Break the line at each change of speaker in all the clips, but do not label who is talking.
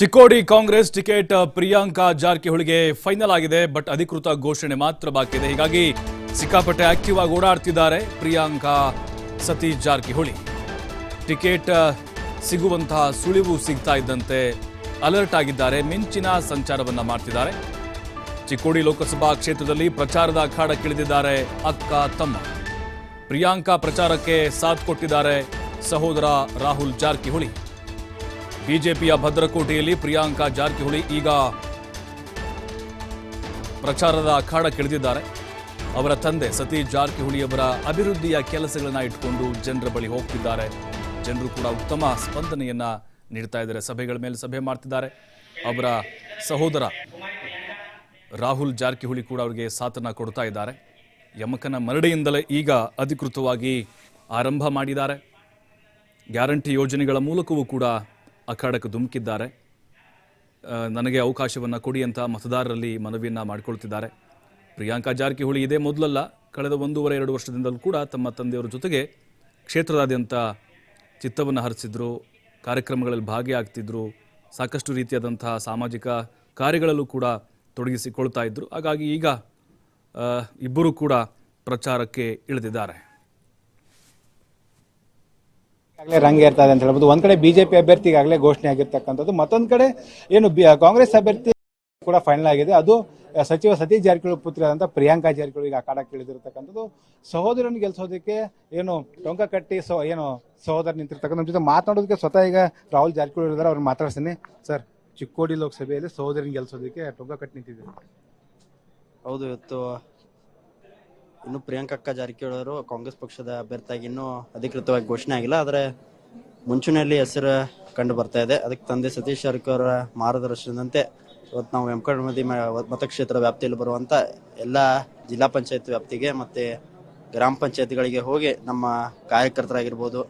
Chikkodi Congress ticket Priyanka ಜಾರಕಿಹೊಳಿಗೆ final ಆಗಿದೆ, but ಅಧಿಕೃತ ಘೋಷಣೆ ಮಾತ್ರ ಬಾಕಿ ಇದೆ. ಹೀಗಾಗಿ ಸಿಕ್ಕಾಪಟ್ಟೆ ಆಕ್ಟಿವ್ ಆಗಿ ಓಡಾಡ್ತಿದ್ದಾರೆ ಪ್ರಿಯಾಂಕಾ ಸತೀಶ್ ಜಾರಕಿಹೊಳಿ. ಟಿಕೆಟ್ ಸಿಗುವಂತಹ ಸುಳಿವು ಸಿಗ್ತಾ ಇದ್ದಂತೆ ಅಲರ್ಟ್ ಆಗಿದ್ದಾರೆ, ಮಿಂಚಿನ ಸಂಚಾರವನ್ನ ಮಾಡ್ತಿದ್ದಾರೆ. ಚಿಕ್ಕೋಡಿ ಲೋಕಸಭಾ ಕ್ಷೇತ್ರದಲ್ಲಿ ಪ್ರಚಾರದ ಅಖಾಡಕ್ಕಿಳಿದಿದ್ದಾರೆ ಅಕ್ಕ ತಮ್ಮ. ಪ್ರಿಯಾಂಕಾ ಪ್ರಚಾರಕ್ಕೆ ಸಾಥ್ ಕೊಟ್ಟಿದ್ದಾರೆ ಸಹೋದರ ರಾಹುಲ್ ಜಾರಕಿಹೊಳಿ. ಬಿಜೆಪಿಯ ಭದ್ರಕೋಟೆಯಲ್ಲಿ ಪ್ರಿಯಾಂಕಾ ಜಾರಕಿಹೊಳಿ ಈಗ ಪ್ರಚಾರದ ಅಖಾಡಕ್ಕಿಳಿದಿದ್ದಾರೆ ಅವರ ತಂದೆ ಸತೀಶ್ ಜಾರಕಿಹೊಳಿ ಅವರ ಅಭಿವೃದ್ಧಿಯ ಕೆಲಸಗಳನ್ನ ಇಟ್ಕೊಂಡು ಜನರ ಬಳಿ ಹೋಗ್ತಿದ್ದಾರೆ. ಜನರು ಕೂಡ ಉತ್ತಮ ಸ್ಪಂದನೆಯನ್ನ ನೀಡ್ತಾ ಇದ್ದಾರೆ. ಸಭೆಗಳ ಮೇಲೆ ಸಭೆ ಮಾಡ್ತಿದ್ದಾರೆ. ಅವರ ಸಹೋದರ ರಾಹುಲ್ ಜಾರಕಿಹೊಳಿ ಕೂಡ ಅವರಿಗೆ ಸಾಥನ ಕೊಡ್ತಾ ಇದ್ದಾರೆ. ಯಮಕನ ಮರಡಿಯಿಂದಲೇ ಈಗ ಅಧಿಕೃತವಾಗಿ ಆರಂಭ ಮಾಡಿದ್ದಾರೆ. ಗ್ಯಾರಂಟಿ ಯೋಜನೆಗಳ ಮೂಲಕವೂ ಕೂಡ ಅಖಾಡಕ್ಕೆ ಧುಮುಕಿದ್ದಾರೆ. ನನಗೆ ಅವಕಾಶವನ್ನು ಕೊಡಿ ಅಂತ ಮತದಾರರಲ್ಲಿ ಮನವಿಯನ್ನು ಮಾಡಿಕೊಳ್ತಿದ್ದಾರೆ. ಪ್ರಿಯಾಂಕಾ ಜಾರಕಿಹೊಳಿ ಇದೇ ಮೊದಲಲ್ಲ, ಕಳೆದ ಒಂದೂವರೆ, ಎರಡು ವರ್ಷದಿಂದಲೂ ಕೂಡ ತಮ್ಮ ತಂದೆಯವರ ಜೊತೆಗೆ ಕ್ಷೇತ್ರದಾದ್ಯಂತ ಚಿತ್ತವನ್ನು ಹರಿಸಿದ್ರು, ಕಾರ್ಯಕ್ರಮಗಳಲ್ಲಿ ಭಾಗಿಯಾಗ್ತಿದ್ರು, ಸಾಕಷ್ಟು ರೀತಿಯಾದಂತಹ ಸಾಮಾಜಿಕ ಕಾರ್ಯಗಳಲ್ಲೂ ಕೂಡ ತೊಡಗಿಸಿಕೊಳ್ತಾ ಇದ್ದರು ಹಾಗಾಗಿ ಈಗ ಇಬ್ಬರೂ ಇಬ್ಬರು ಕೂಡ ಪ್ರಚಾರಕ್ಕೆ ಇಳಿದಿದ್ದಾರೆ.
ಈಗಾಗಲೇ ರಂಗ ಇರ್ತದೆ ಅಂತ ಹೇಳ್ಬೋದು. ಒಂದ್ ಕಡೆ ಬಿಜೆಪಿ ಅಭ್ಯರ್ಥಿ ಈಗಾಗಲೇ ಘೋಷಣೆ ಆಗಿರ್ತಕ್ಕಂಥದ್ದು, ಮತ್ತೊಂದ್ ಕಡೆ ಏನು ಕಾಂಗ್ರೆಸ್ ಅಭ್ಯರ್ಥಿ ಕೂಡ ಫೈನಲ್ ಆಗಿದೆ. ಅದು ಸಚಿವ ಸತೀಶ್ ಜಾರಕಿಹೊಳಿ ಪುತ್ರಿಯಾದಂಥ ಪ್ರಿಯಾಂಕಾ ಜಾರಕಿಹೊಳಿ ಈಗ ಅಖಾಡಕ್ಕೆ ಇಳಿದಿರತಕ್ಕಂಥದ್ದು ಸಹೋದರನ ಗೆಲ್ಸೋದಕ್ಕೆ ಏನು ಟೊಂಕ ಕಟ್ಟಿ ಸೊ, ಏನು ಸಹೋದರ ನಿಂತಿರ್ತಕ್ಕಂಥ ನಮ್ಮ ಜೊತೆ ಮಾತಾಡೋದಕ್ಕೆ ಸ್ವತಃ ಈಗ ರಾಹುಲ್ ಜಾರಕಿಹೊಳಿ ಇದ್ದಾರೆ ಅವ್ರು ಮಾತಾಡ್ತೀನಿ ಸರ್, ಚಿಕ್ಕೋಡಿ ಲೋಕಸಭೆಯಲ್ಲಿ ಸಹೋದರನ ಗೆಲ್ಸೋದಕ್ಕೆ ಟೊಂಕ ಕಟ್ಟಿ ನಿಂತಿದ್ದೀವಿ
ಹೌದು, ಇವತ್ತು ಇನ್ನು ಪ್ರಿಯಾಂಕಕ್ಕ ಜಾರಕಿಹೊಳಿ ಅವರು ಕಾಂಗ್ರೆಸ್ ಪಕ್ಷದ ಅಭ್ಯರ್ಥಿಯಾಗಿ ಇನ್ನೂ ಅಧಿಕೃತವಾಗಿ ಘೋಷಣೆ ಆಗಿಲ್ಲ, ಆದರೆ ಮುಂಚೂಣಿಯಲ್ಲಿ ಹೆಸರು ಕಂಡು ಬರ್ತಾ ಇದೆ. ಅದಕ್ಕೆ ತಂದೆ ಸತೀಶ್ ಜಾರಕಿಹೊಳಿ ಮಾರ್ಗದರ್ಶನದಂತೆ ಇವತ್ತು ನಾವು ವೆಂಕಟಮದಿ ಮತಕ್ಷೇತ್ರ ವ್ಯಾಪ್ತಿಯಲ್ಲಿ ಬರುವಂಥ ಎಲ್ಲ ಜಿಲ್ಲಾ ಪಂಚಾಯತ್ ವ್ಯಾಪ್ತಿಗೆ ಮತ್ತು ಗ್ರಾಮ ಪಂಚಾಯತ್ಗಳಿಗೆ ಹೋಗಿ ನಮ್ಮ ಕಾರ್ಯಕರ್ತರಾಗಿರ್ಬೋದು,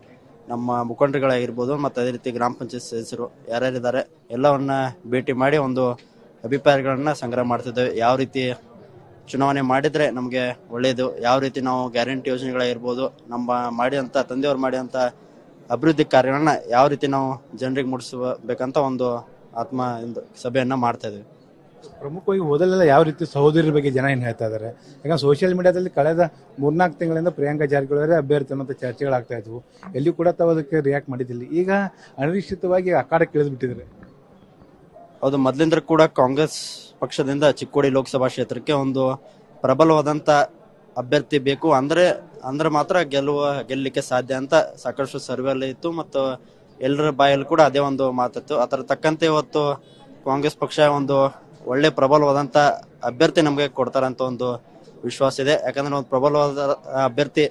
ನಮ್ಮ ಮುಖಂಡರುಗಳಾಗಿರ್ಬೋದು, ಮತ್ತು ಅದೇ ರೀತಿ ಗ್ರಾಮ ಪಂಚಾಯತ್ ಸದಸ್ಯರು ಯಾರ್ಯಾರಿದ್ದಾರೆ ಎಲ್ಲವನ್ನ ಭೇಟಿ ಮಾಡಿ ಒಂದು ಅಭಿಪ್ರಾಯಗಳನ್ನು ಸಂಗ್ರಹ ಮಾಡ್ತಿದ್ದೇವೆ. ಯಾವ ರೀತಿ ಚುನಾವಣೆ ಮಾಡಿದ್ರೆ ನಮಗೆ ಒಳ್ಳೆಯದು ಯಾವ ರೀತಿ ನಾವು ಗ್ಯಾರಂಟಿ ಯೋಜನೆಗಳಾಗಿರ್ಬೋದು ನಮ್ಮ ಮಾಡಿದಂಥ ತಂದೆಯವರು ಮಾಡಿದಂಥ ಅಭಿವೃದ್ಧಿ ಕಾರ್ಯಗಳನ್ನ ಯಾವ ರೀತಿ ನಾವು ಜನರಿಗೆ ಮೂಡಿಸಬೇಕಂತ ಒಂದು ಆತ್ಮ ಒಂದು ಸಭೆಯನ್ನ ಮಾಡ್ತಾ ಇದ್ದೀವಿ.
ಪ್ರಮುಖವಾಗಿ ಓದಲೆಲ್ಲ ಯಾವ ರೀತಿ ಸಹೋದರಿ ಬಗ್ಗೆ ಜನ ಏನು ಹೇಳ್ತಾ ಇದ್ದಾರೆ? ಯಾಕಂದ್ರೆ ಸೋಷಿಯಲ್ ಮೀಡಿಯಾದಲ್ಲಿ ಕಳೆದ ಮೂರ್ನಾಲ್ಕು ತಿಂಗಳಿಂದ ಪ್ರಿಯಾಂಕಾ ಜಾರಕಿಹೊಳಿ ಅಭ್ಯರ್ಥಿ ಅನ್ನೋಂಥ ಚರ್ಚೆಗಳಾಗ್ತಾ ಇದ್ವು. ಎಲ್ಲಿ ಕೂಡ ತಾವು ಅದಕ್ಕೆ ರಿಯಾಕ್ಟ್ ಮಾಡಿದ್ದಿಲ್ಲ. ಈಗ ಅನಿರೀಕ್ಷಿತವಾಗಿ ಅಖಾಡಕ್ಕೆ ಇಳಿದ್ಬಿಟ್ಟಿದ್ದಾರೆ
ಹೌದು ಮೊದಲಿಂದ ಕೂಡ ಕಾಂಗ್ರೆಸ್ ಪಕ್ಷದಿಂದ ಚಿಕ್ಕೋಡಿ ಲೋಕಸಭಾ ಕ್ಷೇತ್ರಕ್ಕೆ ಒಂದು ಪ್ರಬಲವಾದಂತ ಅಭ್ಯರ್ಥಿ ಬೇಕು. ಅಂದ್ರೆ ಅಂದ್ರೆ ಮಾತ್ರ ಗೆಲ್ಲುವ, ಗೆಲ್ಲಲಿಕ್ಕೆ ಸಾಧ್ಯ ಅಂತ ಸಾಕಷ್ಟು ಸರ್ವೆ ಎಲ್ಲ ಇತ್ತು. ಮತ್ತು ಎಲ್ಲರ ಬಾಯಲ್ಲಿ ಕೂಡ ಅದೇ ಒಂದು ಮಾತಿತ್ತು. ಅದರ ತಕ್ಕಂತೆ ಇವತ್ತು ಕಾಂಗ್ರೆಸ್ ಪಕ್ಷ ಒಂದು ಒಳ್ಳೆ ಪ್ರಬಲವಾದಂತ ಅಭ್ಯರ್ಥಿ ನಮಗೆ ಕೊಡ್ತಾರಂತ ಒಂದು ವಿಶ್ವಾಸ ಇದೆ. ಯಾಕಂದ್ರೆ ಒಂದು ಪ್ರಬಲವಾದ ಅಭ್ಯರ್ಥಿ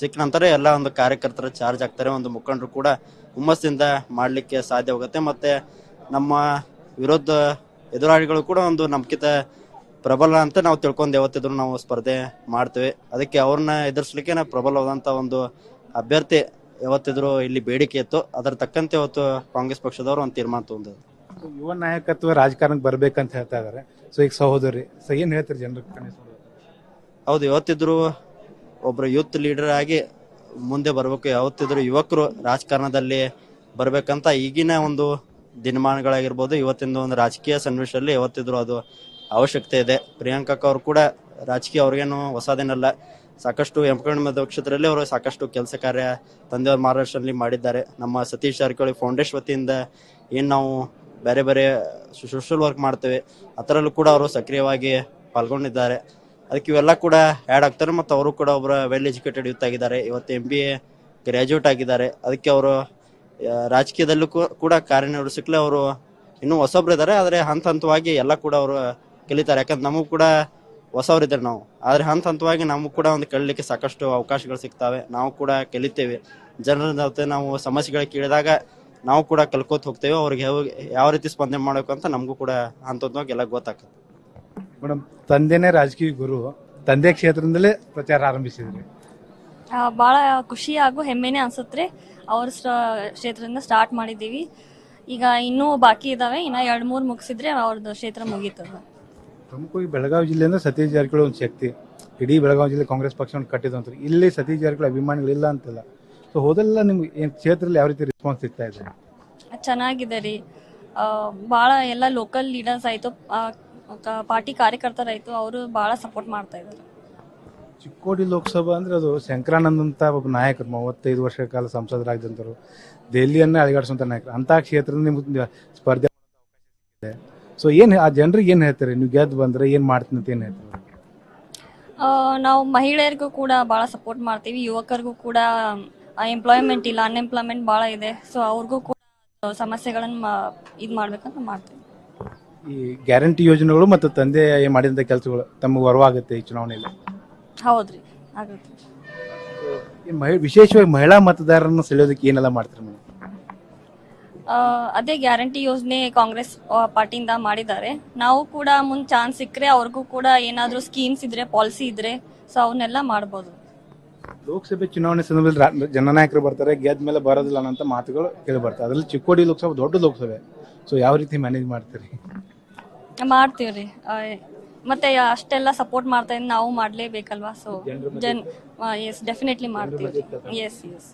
ಸಿಕ್ಕ ನಂತರ ಎಲ್ಲ ಒಂದು ಕಾರ್ಯಕರ್ತರ ಚಾರ್ಜ್ ಆಗ್ತಾರೆ. ಒಂದು ಮುಖಂಡರು ಕೂಡ ಹುಮ್ಮಸ್ಸಿಂದ ಮಾಡ್ಲಿಕ್ಕೆ ಸಾಧ್ಯವಾಗುತ್ತೆ ಮತ್ತೆ ನಮ್ಮ ವಿರೋಧ ಎದುರಾಳಿಗಳು ಕೂಡ ಒಂದು ನಂಬಿಕೆ ಪ್ರಬಲ ಅಂತ ನಾವು ತಿಳ್ಕೊಂಡು ಯಾವತ್ತಿದ್ರು ನಾವು ಸ್ಪರ್ಧೆ ಮಾಡ್ತೇವೆ. ಅದಕ್ಕೆ ಅವ್ರನ್ನ ಎದುರಿಸ್ಲಿಕ್ಕೆ ನಾವು ಪ್ರಬಲವಾದಂತ ಒಂದು ಅಭ್ಯರ್ಥಿ ಯಾವತ್ತಿದ್ರು ಇಲ್ಲಿ ಬೇಡಿಕೆ ಇತ್ತು. ಅದರ ತಕ್ಕಂತೆ ಇವತ್ತು ಕಾಂಗ್ರೆಸ್ ಪಕ್ಷದವರು ಒಂದು ತೀರ್ಮಾನ ತಗೊಂಡಿದ್ರು
ಯುವ ನಾಯಕತ್ವ ರಾಜಕಾರಣಕ್ಕೆ ಬರ್ಬೇಕಂತ ಹೇಳ್ತಾ ಇದಾರೆ ಸೊ ಈಗ ಸಹೋದರಿ ಸೊ ಏನ್ ಹೇಳ್ತಾರೆ ಜನರು
ಹೌದು ಯಾವತ್ತಿದ್ರು ಒಬ್ರು ಯೂತ್ ಲೀಡರ್ ಆಗಿ ಮುಂದೆ ಬರ್ಬೇಕು ಯಾವತ್ತಿದ್ರು ಯುವಕರು ರಾಜಕಾರಣದಲ್ಲಿ ಬರ್ಬೇಕಂತ ಈಗಿನ ಒಂದು ದಿನಮಾನಗಳಾಗಿರ್ಬೋದು ಇವತ್ತಿನ ಒಂದು ರಾಜಕೀಯ ಸನ್ನಿವೇಶದಲ್ಲಿ ಯಾವತ್ತಿದ್ರು ಅದು ಅವಶ್ಯಕತೆ ಇದೆ. ಪ್ರಿಯಾಂಕಕ್ಕ ಅವರು ಕೂಡ ರಾಜಕೀಯ ಅವ್ರಿಗೇನು ಹೊಸದೇನಲ್ಲ. ಸಾಕಷ್ಟು ಎಂಪಕರಣ ಕ್ಷೇತ್ರದಲ್ಲಿ ಅವರು ಸಾಕಷ್ಟು ಕೆಲಸ ಕಾರ್ಯ ತಂದೆಯವ್ರ ಮಾರ್ಗದರ್ಶನದಲ್ಲಿ ಮಾಡಿದ್ದಾರೆ. ನಮ್ಮ ಸತೀಶ್ ಜಾರಕಿಹೊಳಿ ಫೌಂಡೇಶನ್ ವತಿಯಿಂದ ಏನು ನಾವು ಬೇರೆ ಬೇರೆ ಸೋಷಲ್ ವರ್ಕ್ ಮಾಡ್ತೇವೆ, ಅದರಲ್ಲೂ ಕೂಡ ಅವರು ಸಕ್ರಿಯವಾಗಿ ಪಾಲ್ಗೊಂಡಿದ್ದಾರೆ. ಅದಕ್ಕೆ ಇವೆಲ್ಲ ಕೂಡ ಆ್ಯಡ್ ಆಗ್ತಾರೆ ಮತ್ತು ಅವರು ಕೂಡ ಒಬ್ಬರ ವೆಲ್ ಎಜುಕೇಟೆಡ್ ಯೂತ್ ಆಗಿದ್ದಾರೆ. ಇವತ್ತು ಎಂ ಬಿ ಎ ಗ್ರ್ಯಾಜುಯೇಟ್ ಆಗಿದ್ದಾರೆ. ಅದಕ್ಕೆ ಅವರು ರಾಜಕೀಯದಲ್ಲೂ ಕೂಡ ಕಾರ್ಯನಿರ್ವಹಿಸಲಿ ಅವರು ಇನ್ನೂ ಹೊಸಬ್ರು ಇದ್ದಾರೆ ಆದರೆ ಹಂತ ಹಂತವಾಗಿ ಎಲ್ಲ ಕೂಡ ಅವರು ಕಲಿತಾರೆ ಯಾಕಂದ್ರೆ ನಮಗೂ ಕೂಡ ಹೊಸವರಿದ್ದಾರೆ ನಾವು. ಆದರೆ ಹಂತ ಹಂತವಾಗಿ ನಮಗೂ ಕೂಡ ಒಂದು ಕಲಿಲಿಕ್ಕೆ ಸಾಕಷ್ಟು ಅವಕಾಶಗಳು ಸಿಗ್ತವೆ. ನಾವು ಕೂಡ ಕಲಿತೇವೆ ಜನರ ಜೊತೆ ನಾವು ಸಮಸ್ಯೆಗಳು ಕೇಳಿದಾಗ ನಾವು ಕೂಡ ಕಲ್ಕೋತ ಹೋಗ್ತೇವೆ. ಅವ್ರಿಗೆ ಯಾವ ರೀತಿ ಸ್ಪಂದನೆ ಮಾಡಬೇಕು ಅಂತ ನಮಗೂ ಕೂಡ ಹಂತ ಹಂತವಾಗಿ ಎಲ್ಲ ಗೊತ್ತಾಗ್ತದೆ.
ಮೇಡಮ್, ತಂದೆನೇ ರಾಜಕೀಯ ಗುರು. ತಂದೆ ಕ್ಷೇತ್ರದಿಂದಲೇ ಪ್ರಚಾರ ಆರಂಭಿಸಿದ್ರಿ.
ಭಾಳ ಖುಷಿ ಹಾಗೂ ಹೆಮ್ಮೆನೇ ಅನ್ಸುತ್ತೆ ಅವ್ರ ಕ್ಷೇತ್ರದಿಂದ ಸ್ಟಾರ್ಟ್ ಮಾಡಿದ್ದೀವಿ. ಈಗ ಇನ್ನೂ ಬಾಕಿ ಇದಾವೆ. ಇನ್ನ ಎರಡು ಮೂರು ಮುಗಿಸಿದ್ರೆ ಅವ್ರದ್ದು ಕ್ಷೇತ್ರ ಮುಗೀತದ
ಪ್ರಮುಖವಾಗಿ ಬೆಳಗಾವಿ ಜಿಲ್ಲೆಯಿಂದ ಸತೀಶ್ ಜಾರಕಿಹೊಳಿ ಒಂದು ಶಕ್ತಿ. ಇಡೀ ಬೆಳಗಾವಿ ಜಿಲ್ಲೆ ಕಾಂಗ್ರೆಸ್ ಪಕ್ಷವನ್ನು ಕಟ್ಟಿದಂತ ಇಲ್ಲಿ ಸತೀಶ್ ಜಾರಕಿಹೊಳಿ ಅಭಿಮಾನಿಗಳಿಲ್ಲ ಅಂತಲ್ಲ. ಸೊ ಹೋದೆಲ್ಲ ನಿಮ್ಗೆ ಏನು ಕ್ಷೇತ್ರದಲ್ಲಿ ಯಾವ ರೀತಿ ರೆಸ್ಪಾನ್ಸ್ ಸಿಗ್ತಾ ಇದೆ?
ಚೆನ್ನಾಗಿದೆ ರೀ. ಭಾಳ ಎಲ್ಲ ಲೋಕಲ್ ಲೀಡರ್ಸ್ ಆಯಿತು. ಪಾರ್ಟಿ ಕಾರ್ಯಕರ್ತರಾಯಿತು. ಅವರು ಭಾಳ ಸಪೋರ್ಟ್ ಮಾಡ್ತಾ ಇದ್ದಾರೆ.
ಚಿಕ್ಕೋಡಿ ಲೋಕಸಭಾ ಅಂದ್ರೆ ಅದು ಶಂಕರಾನಂದ್ ಅಂತ ಒಬ್ಬ ನಾಯಕರು ಮೂವತ್ತೈದು ವರ್ಷ ಕಾಲ ಸಂಸದರಾಗಿದ್ದಂಥವ್ರು ದೆಹಲಿಯನ್ನೇ ಅಲಗಾಡಿಸುವಂಥ ನಾಯಕರು. ಅಂತ ಕ್ಷೇತ್ರದಲ್ಲಿ ನಿಮ್ಗೆ ಸ್ಪರ್ಧೆ ಸೊ ಏನು ಆ ಜನರಿಗೆ ಏನು ಹೇಳ್ತಾರೆ? ನೀವು ಗೆದ್ದು ಬಂದ್ರೆ ಏನು ಮಾಡ್ತೀನಿ ಅಂತ ಏನು ಹೇಳ್ತಾರೆ?
ಆ, ನಾವು ಮಹಿಳೆಯರಿಗೂ ಕೂಡ ಭಾಳ ಸಪೋರ್ಟ್ ಮಾಡ್ತೀವಿ. ಯುವಕರಿಗೂ ಕೂಡ ಎಂಪ್ಲಾಯ್ಮೆಂಟ್ ಇಲ್ಲ ಅನ್ಎಂಪ್ಲಾಯ್ಮೆಂಟ್ ಭಾಳ ಇದೆ. ಸೊ ಅವ್ರಿಗೂ ಕೂಡ ಸಮಸ್ಯೆಗಳನ್ನು ಇದು ಮಾಡ್ಬೇಕಂತ ಮಾಡ್ತೀವಿ.
ಈ ಗ್ಯಾರಂಟಿ ಯೋಜನೆಗಳು ಮತ್ತು ತಂದೆ ಮಾಡಿದಂಥ ಕೆಲಸಗಳು ತಮಗೆ ವರವಾಗುತ್ತೆ ಈ ಚುನಾವಣೆಯಲ್ಲಿ?
ಹೌದ್ರಿ ಆಗುತ್ತೆ.
ಈ ಮಹಿ ವಿಶೇಷವಾಗಿ ಮಹಿಳಾ ಮತದಾರರನ್ನು ಸೆಳೆಯೋದಕ್ಕೆ ಏನೆಲ್ಲ ಮಾಡ್ತಾರೆ ಮೇಡಮ್?
ಆ, ಅದೇ ಗ್ಯಾರಂಟಿ ಯೋಜನೆ ಕಾಂಗ್ರೆಸ್ ಆ, ಪಾರ್ಟಿಯಿಂದ ಮಾಡಿದ್ದಾರೆ. ನಾವು ಕೂಡ ಮುಂದೆ ಚಾನ್ಸ್ ಸಿಕ್ಕರೆ ಅವ್ರಿಗೂ ಕೂಡ ಏನಾದರೂ ಸ್ಕೀಮ್ಸ್ ಇದ್ರೆ ಪಾಲಿಸಿ ಇದ್ರೆ ಸೊ ಅವನ್ನೆಲ್ಲ ಮಾಡ್ಬೋದು.
ಲೋಕಸಭೆ ಚುನಾವಣೆ ಸಂದರ್ಭದಲ್ಲಿ ರಾ- ಜನನಾಯಕರು ಬರ್ತಾರೆ ಗೆದ್ದ ಮೇಲೆ ಬರೋದಿಲ್ಲ ಅನ್ನೋಂಥ ಮಾತುಗಳು ಕೇಳಿ ಬರ್ತಾರೆ ಅದರಲ್ಲಿ ಚಿಕ್ಕೋಡಿ ಲೋಕಸಭೆ ದೊಡ್ಡ ಲೋಕಸಭೆ. ಸೊ ಯಾವ ರೀತಿ ಮ್ಯಾನೇಜ್ ಮಾಡ್ತೀರಿ?
ಮಾಡ್ತೀವಿ ರೀ ಮತ್ತೆ ಅಷ್ಟೆಲ್ಲ ಸಪೋರ್ಟ್ ಮಾಡ್ತಾ ಇದ್ದೀನಿ ನಾವು ಮಾಡಲೇಬೇಕಲ್ವಾ? ಸೊ ಜನ್ ಎಸ್ ಡೆಫಿನೆಟ್ಲಿ ಮಾಡ್ತೀವಿ. Yes yes